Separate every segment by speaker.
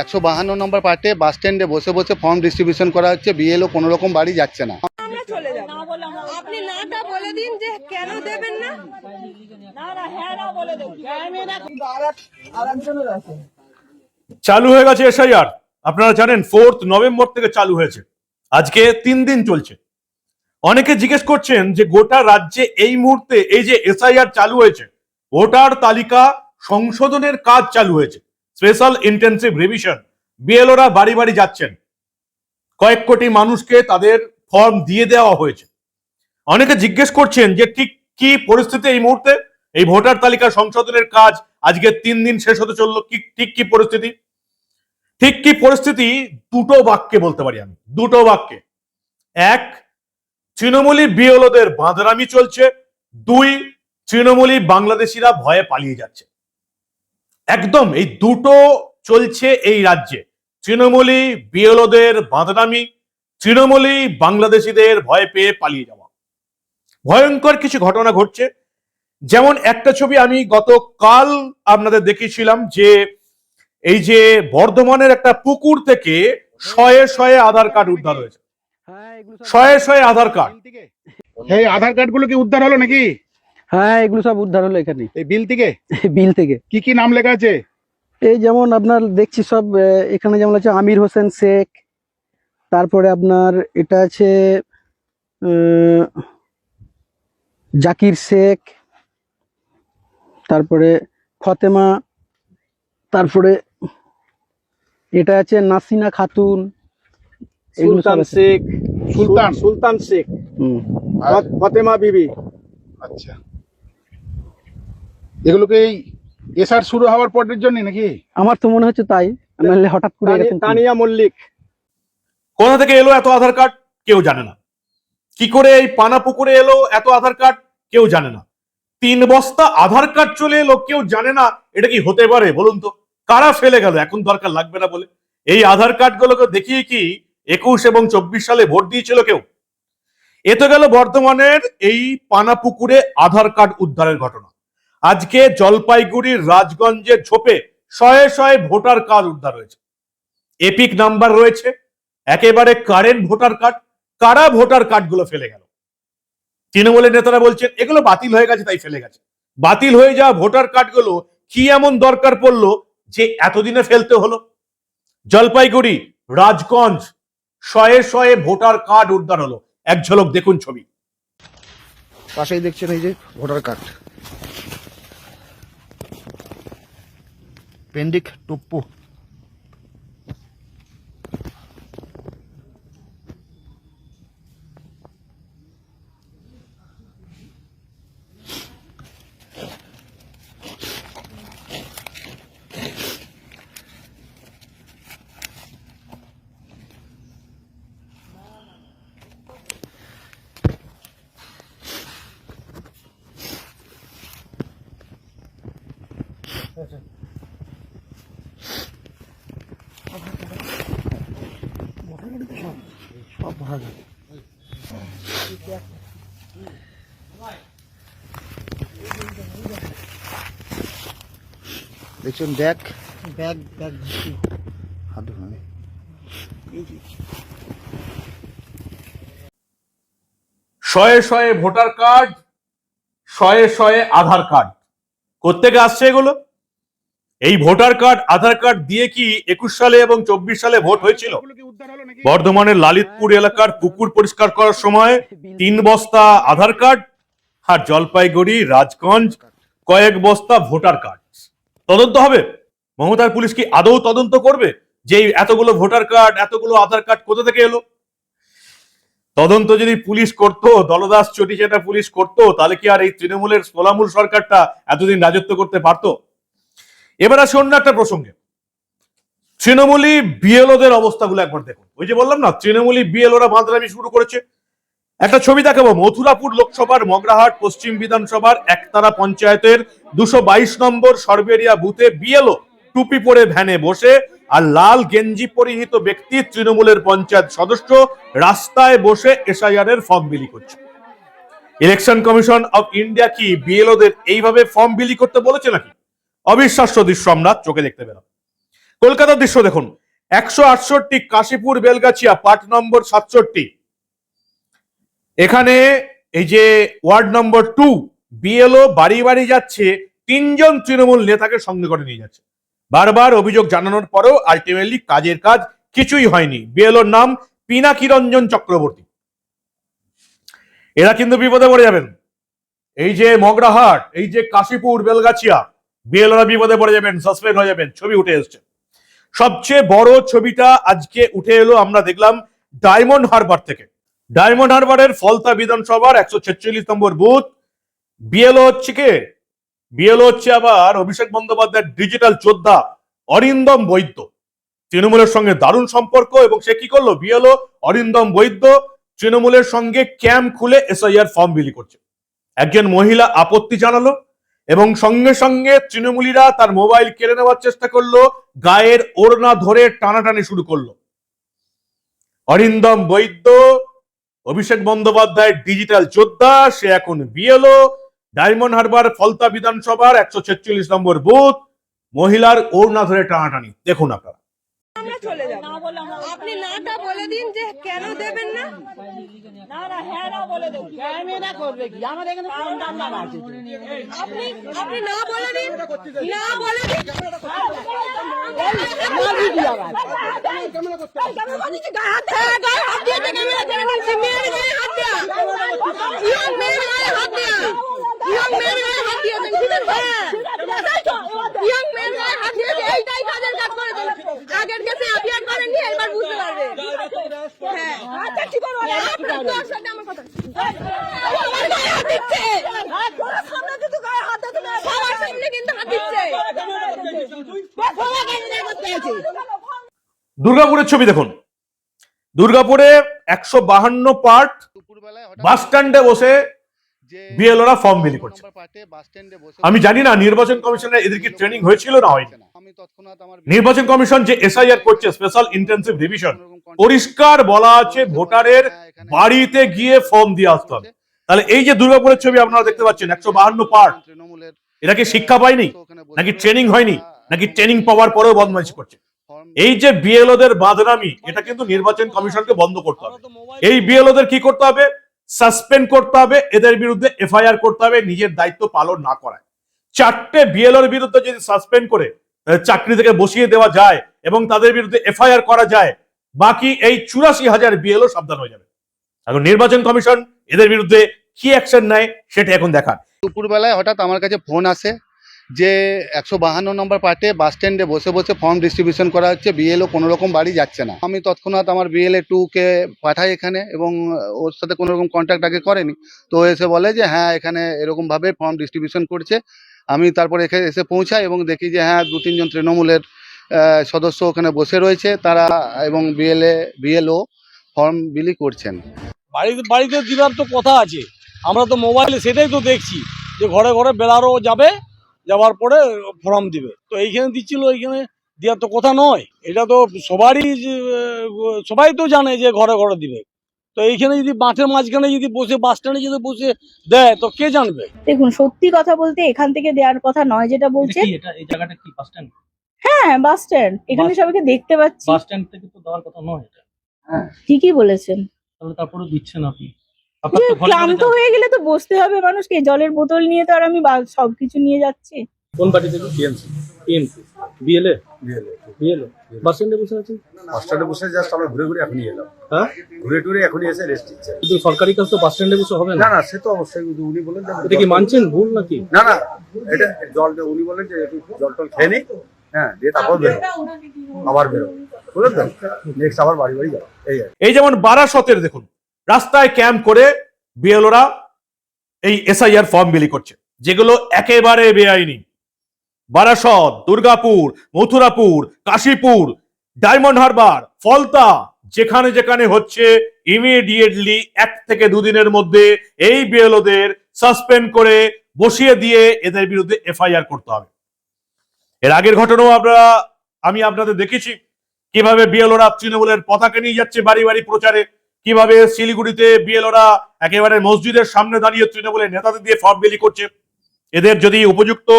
Speaker 1: একশো বাহান্ন নম্বর পার্টে বাস স্ট্যান্ডে বসে বসে ফর্ম ডিস্ট্রিবিউশন করা হচ্ছে বিএলও কোনো রকম বাড়ি যাচ্ছে না।
Speaker 2: আমরা চলে যাব। আপনি নাটা বলে দিন যে কেন দেবেন না।
Speaker 3: চালু হয়ে গেছে এসআইআর আপনারা জানেন ফোর্থ নভেম্বর থেকে চালু হয়েছে। আজকে তিন দিন চলছে। অনেকে জিজ্ঞেস করছেন যে গোটা রাজ্যে এই মুহূর্তে এই যে এসআইআর চালু হয়েছে ভোটার তালিকা সংশোধনের কাজ চালু হয়েছে। স্পেশাল ইন্টেন্সিভ রিভিশন বিএলওরা বাড়ি বাড়ি যাচ্ছেন। কয়েক কোটি মানুষকে তাদের ফর্ম দিয়ে দেওয়া হয়েছে। অনেকে জিজ্ঞেস করছেন যে ঠিক কি পরিস্থিতি এই মুহূর্তে? এই ভোটার তালিকা সংশোধনের কাজ আজকে তিন দিন শেষ হতে চলল। কি, ঠিক কি পরিস্থিতি? ঠিক কি পরিস্থিতি? দুটো বাক্যে বলতে পারি আমি। দুটো বাক্যে। এক, তৃণমূলী বিএলওদের বাঁধরামি চলছে। দুই, তৃণমূলী বাংলাদেশিরা ভয়ে পালিয়ে যাচ্ছে। একদম এই দুটো চলছে এই রাজ্যে। তৃণমূলী বিএলওদের বাঁদরামি তৃণমূলী বাংলাদেশিদের ভয় পেয়ে পালিয়ে যাওয়া। ভয়ঙ্কর কিছু ঘটনা ঘটছে। যেমন একটা ছবি আমি গতকাল আপনাদের দেখিয়েছিলাম যে এই যে বর্ধমানের একটা পুকুর থেকে শয়ে শয়ে আধার কার্ড উদ্ধার হয়েছে। শয়ে শয়ে আধার কার্ড।
Speaker 4: এই আধার কার্ডগুলো কি উদ্ধার হলো নাকি?
Speaker 5: হ্যাঁ এগুলো সব উদ্ধার হলো এখানে
Speaker 4: এই বিল থেকে?
Speaker 5: বিল থেকে।
Speaker 4: কি কি নাম লেখা আছে?
Speaker 5: এই যেমন আপনার দেখছি সব এখানে যেমন আছে আমির হোসেন শেখ তারপরে আপনার এটা আছে জাকির শেখ তারপরে ফতেমা তারপরে এটা আছে নাসিনা খাতুন
Speaker 6: সুলতান শেখ
Speaker 4: সুলতান।
Speaker 6: সুলতান শেখ।
Speaker 5: হুম।
Speaker 6: ফতেমা বিবি।
Speaker 4: আচ্ছা। এগুলোকে এই এসআর শুরু হওয়ার পরের জন্য নাকি?
Speaker 5: আমার তো মনে হচ্ছে তাই। নাহলে হঠাৎ করে এরকম
Speaker 6: তানিয়া মল্লিক।
Speaker 3: কোথা থেকে এলো এত আধার কার্ড? কেউ জানে না। কি করে এই পানা পুকুরে এলো এত আধার কার্ড? কেউ জানে না। তিন বস্তা আধার কার্ড চলে এলো কেউ জানে না। এটা কি হতে পারে? বলুন তো। কারা ফেলে গেল? এখন দরকার লাগবে না বলে। এই আধার কার্ড গুলোকে দেখিয়ে কি একুশ এবং চব্বিশ সালে ভোট দিয়েছিল কেউ? এ তো গেল বর্ধমানের এই পানা পুকুরে আধার কার্ড উদ্ধারের ঘটনা। আজকে জলপাইগুড়ির রাজগঞ্জের ঝোপে শয়ে শয়ে ভোটার কার্ড উদ্ধার হয়েছে। এপিক নাম্বার রয়েছে, একেবারে কারেন্ট ভোটার কার্ড, কারা ভোটার কার্ডগুলো ফেলে গেল? তৃণমূলের নেতারা বলছেন, এগুলো বাতিল হয়ে গেছে, তাই ফেলে গেছে। বাতিল হয়ে যাওয়া ভোটার কার্ডগুলো কি এমন দরকার পড়ল যে এতদিনে ফেলতে হলো? জলপাইগুড়ি, রাজগঞ্জ, শয়ে শয়ে ভোটার কার্ড উদ্ধার হলো। এক ঝলক দেখুন ছবি।
Speaker 4: পাশেই দেখছেন এই যে ভোটার কার্ড। पेंडिक टोप्पो। দেখছেন ব্যাগ? ব্যাগ ব্যাগ হাত ধরে
Speaker 3: শয়ে শয়ে ভোটার কার্ড শয়ে শয়ে আধার কার্ড। কোত্থেকে আসছে এগুলো? এই ভোটার কার্ড, আধার কার্ড দিয়ে কি একুশ সালে এবং চব্বিশ সালে ভোট হয়েছিল? বর্ধমানের লালিতপুর এলাকার পুকুর পরিষ্কার করার সময় তিন বস্তা আধার কার্ড আর জলপাইগুড়ি, রাজগঞ্জ কয়েক বস্তা ভোটার কার্ড। তদন্ত হবে? মমতার পুলিশ কি আদৌ তদন্ত করবে যে এতগুলো ভোটার কার্ড, এতগুলো আধার কার্ড কোথা থেকে এলো? তদন্ত যদি পুলিশ করতো, দলদাস চেটা পুলিশ করতো, তাহলে কি আর এই তৃণমূলের সোলামূল সরকারটা এতদিন রাজত্ব করতে পারতো? এবার আসি অন্য একটা প্রসঙ্গে। তৃণমূলী বিএলওদের অবস্থাগুলো একবার দেখুন। ওই যে বললাম না, তৃণমূলী বিএলওরা বাঁধরামি শুরু করেছে। একটা ছবি দেখাবো, মথুরাপুর লোকসভার মগরাহাট পশ্চিম বিধানসভার একতারা পঞ্চায়েতের দুশো বাইশ নম্বর সর্বেরিয়া বুথে বিএলও টুপি পরে ভ্যানে বসে আর লাল গেঞ্জি পরিহিত ব্যক্তি তৃণমূলের পঞ্চায়েত সদস্য রাস্তায় বসে এসআইআর এর ফর্ম বিলি করছে। ইলেকশন কমিশন অফ ইন্ডিয়া কি বিএলওদের এইভাবে ফর্ম বিলি করতে বলেছে নাকি? অবিশ্বাস্য দৃশ্য আমরা চোখে দেখতে পেলাম। কলকাতার দৃশ্য দেখুন। একশো আটষট্টি কাশীপুর বেলগাছিয়া, পার্ট নম্বর সাতষট্টি। এখানে এই যে ওয়ার্ড নম্বর টু, বিএলও বাড়ি বাড়ি যাচ্ছে, তিনজন তৃণমূল নেতাকে সঙ্গে করে নিয়ে যাচ্ছে। বারবার অভিযোগ জানানোর পরেও আলটিমেটলি কাজের কাজ কিছুই হয়নি। বিএলওর নাম পিনাকি রঞ্জন চক্রবর্তী। এরা কিন্তু বিপদে পড়ে যাবেন। এই যে মগরাহাট, এই যে কাশীপুর, বেলগাছিয়া বিএলওরা বিপদে পড়ে যাবেন সাসপেন্ড হয়ে যাবেন, ছবি উঠে এসছে। সবচেয়ে বড় ছবিটা আজকে উঠে এলো, আমরা দেখলাম ডায়মন্ড হারবার থেকে। ডায়মন্ড হারবারের ফলতা বিধানসভার একশো ছেচল্লিশ নম্বর বুথ। বিএলও হচ্ছে কে? বিএলও হচ্ছে আবার অভিষেক বন্দ্যোপাধ্যায়ের ডিজিটাল যোদ্ধা অরিন্দম বৈদ্য। তৃণমূলের সঙ্গে দারুণ সম্পর্ক এবং সে কি করল? বিএলও অরিন্দম বৈদ্য তৃণমূলের সঙ্গে ক্যাম্প খুলে এসআইআর ফর্ম বিলি করছে। একজন মহিলা আপত্তি জানালো এবং সঙ্গে সঙ্গে তৃণমূলীরা তার মোবাইল কেড়ে নেওয়ার চেষ্টা করল, গায়ের ওড়না ধরে টানাটানি শুরু করল। অরিন্দম বৈদ্য, অভিষেক বন্দ্যোপাধ্যায়ের ডিজিটাল যোদ্ধা, সে এখন বিএলও ডায়মন্ড হারবার ফলতা বিধানসভার একশো ছেচল্লিশ নম্বর বুথ, মহিলার ওড়না ধরে টানাটানি। দেখুন আপনারা।
Speaker 2: আমরা চলে যাব আপনি নাটা বলে দিন যে কেন দেবেন না না না হ্যাঁ না বলে দেন আপনি আপনি না বলে দিন না বলে দিন হ্যাঁ, ক্যামেরা গায়ে হাত দেয়া। ইয়ং মেয়ের গায়ে হাত দেয়া। ইয়ং মেয়ের গায়ে হাত দিয়েছেন, ঠিক আছে? ইয়ং মেয়ের গায়ে হাত দিয়েছে, এইটাই কাজের কাজ করেছেন। আগের কেসে অ্যাপিয়ার করেননি, এবার বুঝতে পারবে। হ্যাঁ। আপনার তোর সাথে আমার কথা। আমার গায়ে হাত দিচ্ছে। সবার সামনে কিন্তু হাত দিচ্ছে।
Speaker 3: দুর্গাপুরের ছবি দেখুন। দুর্গাপুরে একশো বাহান্ন পার্ট বাস স্ট্যান্ডে বসে বিএলওরা ফর্ম বিলি করছে। আমি জানি না নির্বাচন কমিশনের এদের কি ট্রেনিং হয়েছিল না হয়নি? নির্বাচন কমিশন যে এসআইআর করছে স্পেশাল ইন্টেন্সিভ রিভিশন পরিষ্কার বলা আছে ভোটারের বাড়িতে গিয়ে ফর্ম দিয়ে আসতে হবে। তাহলে এই যে দুর্গাপুরের ছবি আপনারা দেখতে পাচ্ছেন একশো বাহান্ন পার্ট
Speaker 1: তৃণমূলের
Speaker 3: এরা কি শিক্ষা পায়নি? নাকি ট্রেনিং হয়নি? নাকি ট্রেনিং পাওয়ার পরেও বদমাইশি করছে? এই যে বিএলওদের বাদনামি, এটা কিন্তু নির্বাচন কমিশনকে বন্ধ করতে হবে। এই বিএলওদের কি করতে হবে? সাসপেন্ড করতে হবে, এদের বিরুদ্ধে এফআইআর করতে হবে, নিজের দায়িত্ব পালন না করায়। চারটে বিএলওর বিরুদ্ধে যদি সাসপেন্ড করে চাকরি থেকে বসিয়ে দেওয়া যায় এবং তাদের বিরুদ্ধে এফআইআর করা যায়, বাকি এই চুরাশি হাজার বিএলও সাবধান হয়ে যাবে। এখন নির্বাচন কমিশন এদের বিরুদ্ধে কি অ্যাকশন নেয়, সেটা এখন দেখার
Speaker 1: দুপুরবেলায় হঠাৎ আমার কাছে ফোন আসে যে একশো বাহান্ন নম্বর পার্টে বাস স্ট্যান্ডে বসে বসে ফর্ম ডিস্ট্রিবিউশন করা হচ্ছে বিএলও কোনো রকম বাড়ি যাচ্ছে না। আমি তৎক্ষণাৎ আমার বিএলএ টুকে পাঠাই এখানে এবং ওর সাথে কোনো রকম কন্ট্যাক্ট আগে করেনি। তো এসে বলে যে হ্যাঁ এখানে এরকমভাবে ফর্ম ডিস্ট্রিবিউশন করছে। আমি তারপরে এখানে এসে পৌঁছাই এবং দেখি যে হ্যাঁ দু তিনজন তৃণমূলের সদস্য ওখানে বসে রয়েছে। তারা এবং বিএলএ বিএলও ফর্ম বিলি করছেন।
Speaker 6: বাড়িতে বাড়িতে দিবার তো কথা আছে। আমরা তো মোবাইলে সেটাই তো দেখছি যে, ঘরে ঘরে বেলারও যাবে যাওয়ার পরে ফর্ম দিবে। তো এইখানে দিচ্ছিল এইখানে দেওয়ার তো কথা নয়। এটা তো সবারই সবাই তো জানে যে ঘরে ঘরে দিবে। তো এইখানে যদি মাঠের মাঝখানে যদি বসে বাস স্ট্যান্ডে যদি বসে দেয় তো কে জানবে?
Speaker 7: দেখুন সত্যি কথা বলতে এখান থেকে দেওয়ার কথা নয় যেটা বলছে
Speaker 8: এটা এই জায়গাটা কি বাস স্ট্যান্ড?
Speaker 7: হ্যাঁ বাস স্ট্যান্ড। এখানে সবাইকে দেখতে পাচ্ছি।
Speaker 8: বাস স্ট্যান্ড থেকে তো দেওয়ার কথা নয় এটা।
Speaker 7: ঠিকই বলেছেন।
Speaker 8: তাহলে তারপরে দিচ্ছেন আপনি?
Speaker 7: ক্লান্ত হয়ে গেলে তো বসতে হবে মানুষকে। জলের বোতল নিয়ে তো আর আমি বা- সবকিছু নিয়ে যাচ্ছি।
Speaker 8: কোন পার্টি থেকে TMC TMC BLA BLA bus স্ট্যান্ডে বসে আছেন
Speaker 9: বাস স্ট্যান্ডে বসে জাস্ট আমরা ঘুরে ঘুরে এখনই এলাম।
Speaker 8: হ্যাঁ?
Speaker 9: ঘুরে টুরে এখনই এসে রেস্ট নিচ্ছে।
Speaker 8: কিন্তু সরকারি কাজ তো বাস স্ট্যান্ডে বসে হবে
Speaker 9: না।
Speaker 8: না
Speaker 9: না সে তো অবশ্যই কিন্তু উনি বলেন যে
Speaker 8: এটা কি মানছেন ভুল নাকি?
Speaker 9: না না এটা জল উনি বলেন যে একটু জল টল খেয়ে নেই হ্যাঁ দিয়ে তারপর বেরো। আবার বেরো। বুঝলেন তো? নেক্সট আবার বাড়ি বাড়ি যাব। এই
Speaker 3: এই যেমন বারাসতের দেখুন রাস্তায় ক্যাম্প করে বিএলওরা এই এসআইআর ফর্ম বিলি করছে, যেগুলো একেবারে বেআইনি। বারাসত, দুর্গাপুর, মথুরাপুর, কাশীপুর, ডায়মন্ড হারবার, ফলতা, যেখানে যেখানে হচ্ছে ইমিডিয়েটলি এক থেকে দুদিনের মধ্যে এই বিএলওদের সাসপেন্ড করে বসিয়ে দিয়ে এদের বিরুদ্ধে এফআইআর করতে হবে। এর আগের ঘটনাও আপনারা, আমি আপনাদের দেখেছি, কীভাবে বিএলওরা তৃণমূলের পতাকা নিয়ে যাচ্ছে বাড়ি বাড়ি প্রচারে। কীভাবে শিলিগুড়িতে বিএলওরা একেবারে মসজিদের সামনে দাঁড়িয়ে তৃণমূলের নেতাদের দিয়ে ফর্ম বিলি করছে? এদের যদি উপযুক্ত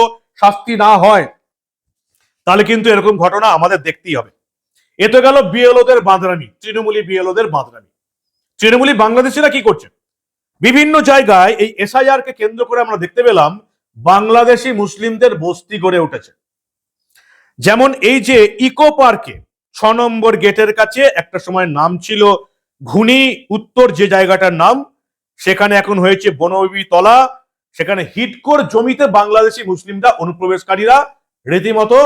Speaker 3: শাস্তি না হয়, তাহলে কিন্তু এরকম ঘটনা আমাদের দেখতেই হবে। এ তো গেল বিএলওদের বাঁধরামি তৃণমূলী বিএলওদের বাঁধরামি তৃণমূলী বাংলাদেশিরা কি করছে? বিভিন্ন জায়গায় এই এসআইআর কে কেন্দ্র করে আমরা দেখতে পেলাম, বাংলাদেশি মুসলিমদের বস্তি গড়ে উঠেছে। যেমন এই যে ইকো পার্কে ছ নম্বর গেটের কাছে একটা সময় নাম ছিল ঘুনি উত্তর যে জায়গাটার নাম, সেখানে এখন হয়েছে বনবিবি তলা সেখানে হিটকোর জমিতে বাংলাদেশি মুসলিমরা অনুপ্রবেশকারীরা রীতিমতো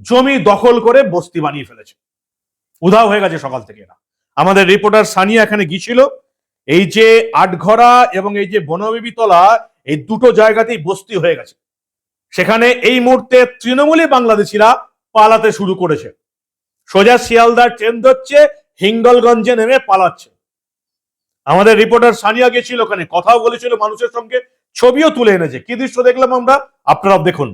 Speaker 3: জমি দখল করে বস্তি বানিয়ে ফেলেছে। উধাও হয়ে গেছে সকাল থেকে এরা। আমাদের রিপোর্টার সানিয়া এখানে গিয়েছিল। এই যে আটঘরা এবং এই যে বনবিবি তলা এই দুটো জায়গাতেই বস্তি হয়ে গেছে। সেখানে এই মুহূর্তে তৃণমূলী বাংলাদেশিরা পালাতে শুরু করেছে। সোজা শিয়ালদার ট্রেন ধরছে হিঙ্গলগঞ্জে নেমে পালাচ্ছে। আমাদের রিপোর্টার সানিয়া গেছিল ওখানে, কথাও বলেছিল মানুষের সঙ্গে, ছবিও তুলে এনেছে। কি দৃশ্য দেখলাম আমরা? আপনারা দেখুন।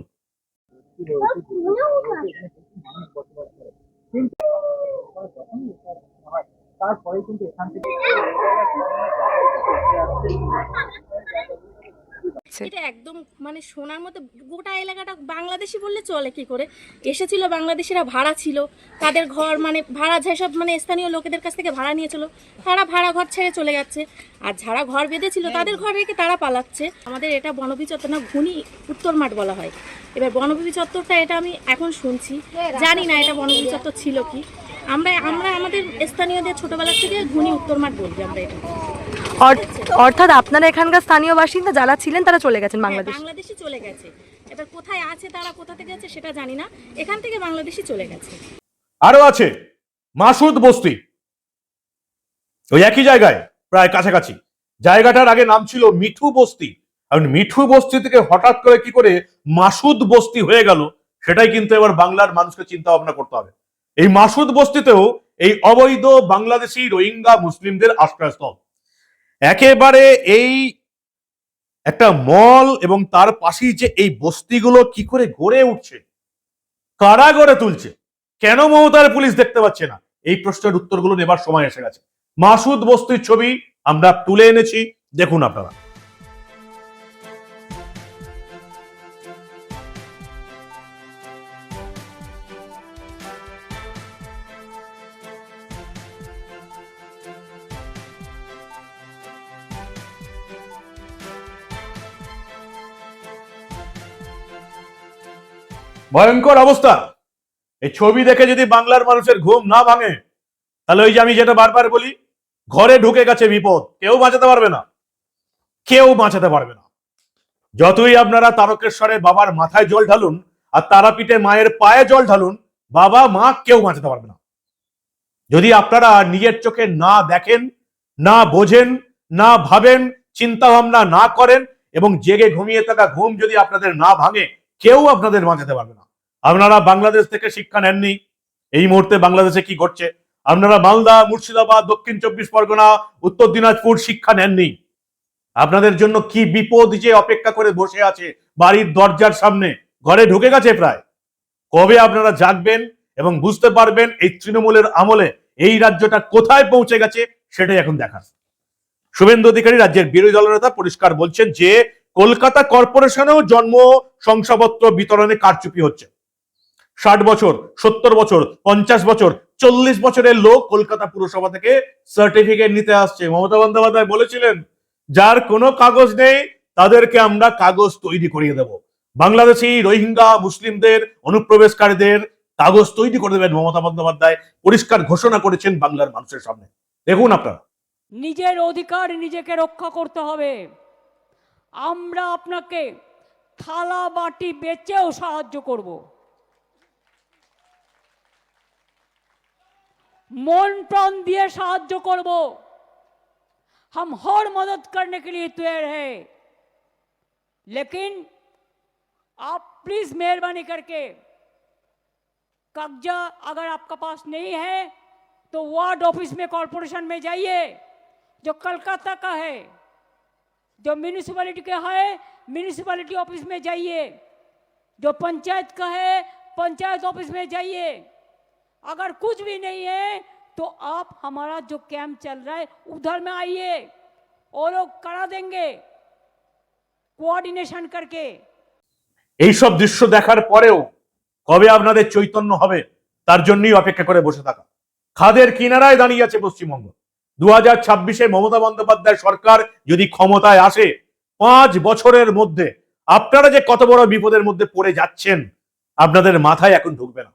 Speaker 2: এটা একদম মানে সোনার মতো গোটা এলাকাটা বাংলাদেশি বললে চলে কি করে? এসেছিল বাংলাদেশিরা ভাড়া ছিল। তাদের ঘর মানে ভাড়া যেসব মানে স্থানীয় লোকেদের কাছ থেকে ভাড়া নিয়েছিল তারা ভাড়া ঘর ছেড়ে চলে যাচ্ছে। আর যারা ঘর বেঁধেছিল তাদের ঘর রেখে তারা পালাচ্ছে। আমাদের এটা বনবী চত্বর না ঘুনি উত্তর মাঠ বলা হয়। এবার বনবী চত্বরটা এটা আমি এখন শুনছি। জানি না এটা বনবী চত্বর ছিল কি। আমরা আমরা আমাদের স্থানীয়দের ছোটবেলা থেকে ঘুনি উত্তর মাঠ বলবি আমরা এটা।
Speaker 10: অর্থাৎ আপনারা এখানকার স্থানীয় বাসিন্দা যারা ছিলেন তারা চলে গেছেন
Speaker 2: হ্যাঁ,
Speaker 10: বাংলাদেশ।
Speaker 2: বাংলাদেশে চলে গেছে। এবার কোথায় আছে তারা কোথা থেকে আছে সেটা জানি না। এখান থেকে বাংলাদেশে চলে গেছে।
Speaker 3: আরও আছে মাসুদ বস্তি। ওই একই জায়গায় প্রায় কাছাকাছি। জায়গাটার আগে নাম ছিল মিঠু বস্তি। এখন মিঠু বস্তি থেকে হঠাৎ করে কি করে মাসুদ বস্তি হয়ে গেল সেটাই কিন্তু এবার বাংলার মানুষকে চিন্তা ভাবনা করতে হবে। এই মাসুদ বস্তিতেও এই অবৈধ বাংলাদেশি রোহিঙ্গা মুসলিমদের আশ্রয়স্থল। একেবারে এই একটা মল এবং তার পাশেই যে এই বস্তিগুলো কি করে গড়ে উঠছে, কারা গড়ে তুলছে, কেন মমতার পুলিশ দেখতে পাচ্ছে না? এই প্রশ্নের উত্তরগুলো নেবার সময় এসে গেছে। মাসুদ বস্তির ছবি আমরা তুলে এনেছি, দেখুন আপনারা। ভয়ঙ্কর অবস্থা। এই ছবি দেখে যদি বাংলার মানুষের ঘুম না ভাঙে, তাহলে ওই যে আমি যেটা বারবার বলি, ঘরে ঢুকে গেছে বিপদ। কেউ বাঁচাতে পারবে না। কেউ বাঁচাতে পারবে না। যতই আপনারা তারকেশ্বরে বাবার মাথায় জল ঢালুন আর তারাপীঠে মায়ের পায়ে জল ঢালুন, বাবা, মা কেউ বাঁচাতে পারবে না। যদি আপনারা নিজের চোখে না দেখেন, না বোঝেন, না ভাবেন চিন্তা ভাবনা না করেন এবং জেগে ঘুমিয়ে থাকা ঘুম যদি আপনাদের না ভাঙে কেউ আপনাদের বাঁচাতে পারবে না। আপনারা বাংলাদেশ থেকে শিক্ষা নেননি, এই মুহূর্তে বাংলাদেশে কি ঘটছে? আপনারা মালদা, মুর্শিদাবাদ, দক্ষিণ চব্বিশ পরগনা, উত্তর দিনাজপুর শিক্ষা নেননি। আপনাদের জন্য কি বিপদ যে অপেক্ষা করে বসে আছে বাড়ির দরজার সামনে? ঘরে ঢুকে গেছে প্রায়। কবে আপনারা জাগবেন এবং বুঝতে পারবেন এই তৃণমূলের আমলে এই রাজ্যটা কোথায় পৌঁছে গেছে, সেটাই এখন দেখার। শুভেন্দু অধিকারী রাজ্যের বিরোধী দলনেতা পরিষ্কার বলছেন যে কলকাতা কর্পোরেশনেও জন্ম, শংসাপত্র বিতরণে কারচুপি হচ্ছে। ষাট বছর, সত্তর বছর, পঞ্চাশ বছর, চল্লিশ বছরের লোক কলকাতা পুরসভা থেকে সার্টিফিকেট নিতে আসছে। মমতা বন্দ্যোপাধ্যায় বলেছিলেন, যার কোনো কাগজ নেই, তাদেরকে আমরা কাগজ তৈরি করিয়ে দেব। বাংলাদেশি রোহিঙ্গা, মুসলিমদের, অনুপ্রবেশকারীদের কাগজ তৈরি করে দেবেন মমতা বন্দ্যোপাধ্যায়। পরিষ্কার ঘোষণা করেছেন বাংলার মানুষের সামনে। দেখুন আপনারা।
Speaker 7: নিজের অধিকার নিজেকে রক্ষা করতে হবে। আমরা আপনাকে থালা বাটি বেচেও সাহায্য করব মন প্রাণ দিয়ে সাহায্য করব हम हर मदद करने के लिए तैयार है लेकिन आप प्लीज मेहरबानी करके कब्जा अगर आपका पास नहीं है तो वार्ड ऑफिस में कॉरपोरेशन में जाइए जो कलकत्ता का है जो म्यूनिसिपैलिटी का है म्यूनिसिपैलिटी ऑफिस में जाइए जो पंचायत का है पंचायत ऑफिस में जाइए अगर कुछ भी नहीं है तो आप हमारा जो कैंप चल रहा है उधर में आइए और लोग करा देंगे कोऑर्डिनेशन करके
Speaker 3: এইসব দৃশ্য দেখার পরেও কবে আপনাদের চৈতন্য হবে তার জন্যই অপেক্ষা করে বসে থাকা খাদের কিনারায় দাঁড়িয়ে আছে পশ্চিমবঙ্গ দু হাজার ছাব্বিশে মমতা বন্দ্যোপাধ্যায় সরকার যদি ক্ষমতায় আসে, পাঁচ বছরের মধ্যে আপনারা যে কত বড় বিপদের মধ্যে পড়ে যাচ্ছেন, আপনাদের মাথায় এখন ঢুকবে না।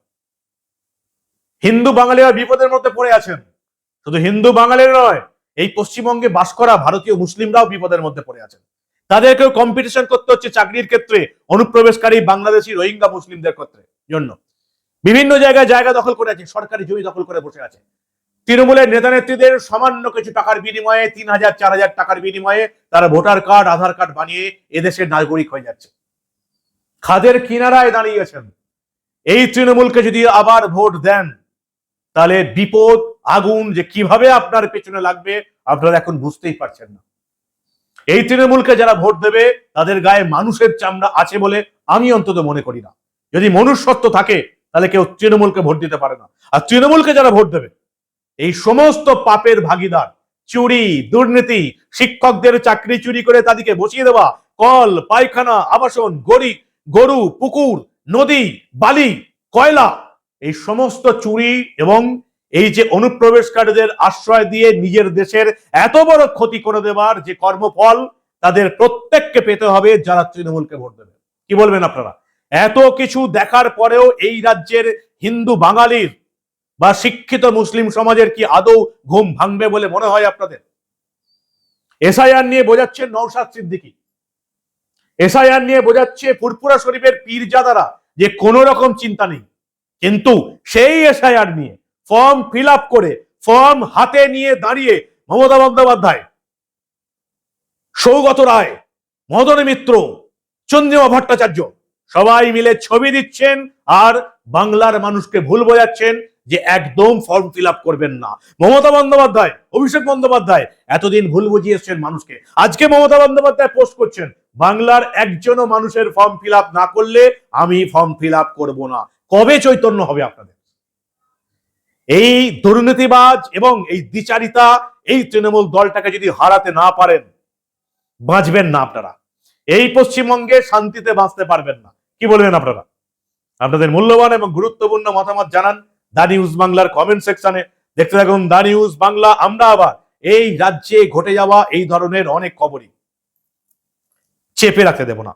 Speaker 3: হিন্দু বাঙালিরা বিপদের মধ্যে পড়ে আছেন। শুধু হিন্দু বাঙালির নয়, এই পশ্চিমবঙ্গে বাস করা ভারতীয় মুসলিমরাও বিপদের মধ্যে পড়ে আছেন। তাদেরকেও কম্পিটিশন করতে হচ্ছে চাকরির ক্ষেত্রে, অনুপ্রবেশকারী বাংলাদেশি রোহিঙ্গা মুসলিমদের ক্ষেত্রে। জন্য বিভিন্ন জায়গায় জায়গা দখল করে আছে, সরকারি জমি দখল করে বসে আছে। তৃণমূলের নেতা নেত্রীদের সামান্য কিছু টাকার বিনিময়ে, তিন হাজার, চার হাজার টাকার বিনিময়ে তারা ভোটার কার্ড, আধার কার্ড বানিয়ে এদেশের নাগরিক হয়ে যাচ্ছে। খাদের কিনারায় দাঁড়িয়েছেন। এই তৃণমূলকে যদি আবার ভোট দেন, তাহলে বিপদ, আগুন যে কীভাবে আপনার পেছনে লাগবে, আপনারা এখন বুঝতেই পারছেন না। এই তৃণমূলকে যারা ভোট দেবে, তাদের গায়ে মানুষের চামড়া আছে বলে আমি অন্তত মনে করি না। যদি মনুষ্যত্ব থাকে, তাহলে কেউ তৃণমূলকে ভোট দিতে পারে না। আর তৃণমূলকে যারা ভোট দেবে এই সমস্ত পাপের ভাগিদার, চুরি, দুর্নীতি, শিক্ষকদের চাকরি চুরি করে তাদেরকে বসিয়ে দেওয়া, কল, পায়খানা, আবাসন, গড়ি, গরু, পুকুর, নদী, বালি, কয়লা, এই সমস্ত চুরি এবং এই যে অনুপ্রবেশকারীদের আশ্রয় দিয়ে নিজের দেশের এত বড় ক্ষতি করে দেবার যে কর্মফল তাদের প্রত্যেককে পেতে হবে, যারা তৃণমূলকে ভোট দেবে। কি বলবেন আপনারা? এত কিছু দেখার পরেও এই রাজ্যের হিন্দু বাঙালির বা শিক্ষিত মুসলিম সমাজের কি আদৌ ঘুম ভাঙবে বলে মনে হয় আপনাদের? এসআইআর নিয়ে বোঝাচ্ছে নৌসাদ সিদ্দিকী। এসআইআর নিয়ে বোঝাচ্ছে ফুরপুরা শরীফের পীরজাদারা যে কোনো রকম চিন্তা নেই। কিন্তু সেই এসআইআর নিয়ে ফর্ম ফিল করে, ফর্ম হাতে নিয়ে দাঁড়িয়ে মমতা বন্দ্যোপাধ্যায়, সৌগত রায়, মদন মিত্র, চন্দ্রিমা ভট্টাচার্য সবাই মিলে ছবি দিচ্ছেন আর বাংলার মানুষকে ভুল বোঝাচ্ছেন। যে একদম ফর্ম ফিল আপ করবেন না। মমতা বন্দ্যোপাধ্যায়, অভিষেক বন্দ্যোপাধ্যায়, এতদিন ভুল বুঝিয়ে মানুষকে। আজকে মমতা বন্দ্যোপাধ্যায় পোস্ট করছেন, বাংলার একজনও মানুষের ফর্ম ফিল না করলে আমি ফর্ম ফিল আপ করব না। কবে চৈতন্য হবে আপনাদের? এই দুর্নীতিবাজ এবং এই দ্বিচারিতা এই তৃণমূল দলটাকে যদি হারাতে না পারেন, বাঁচবেন না আপনারা। এই পশ্চিমবঙ্গে শান্তিতে বাঁচতে পারবেন না। কি বলবেন আপনারা? আপনাদের মূল্যবান এবং গুরুত্বপূর্ণ মতামত জানান। দা নিউজ বাংলার কমেন্ট সেকশনে দেখতে থাকুন দা নিউজ বাংলা, আমরা আবার এই রাজ্যে ঘটে যাওয়া এই ধরনের অনেক খবরই চেপে রাখতে দেব না।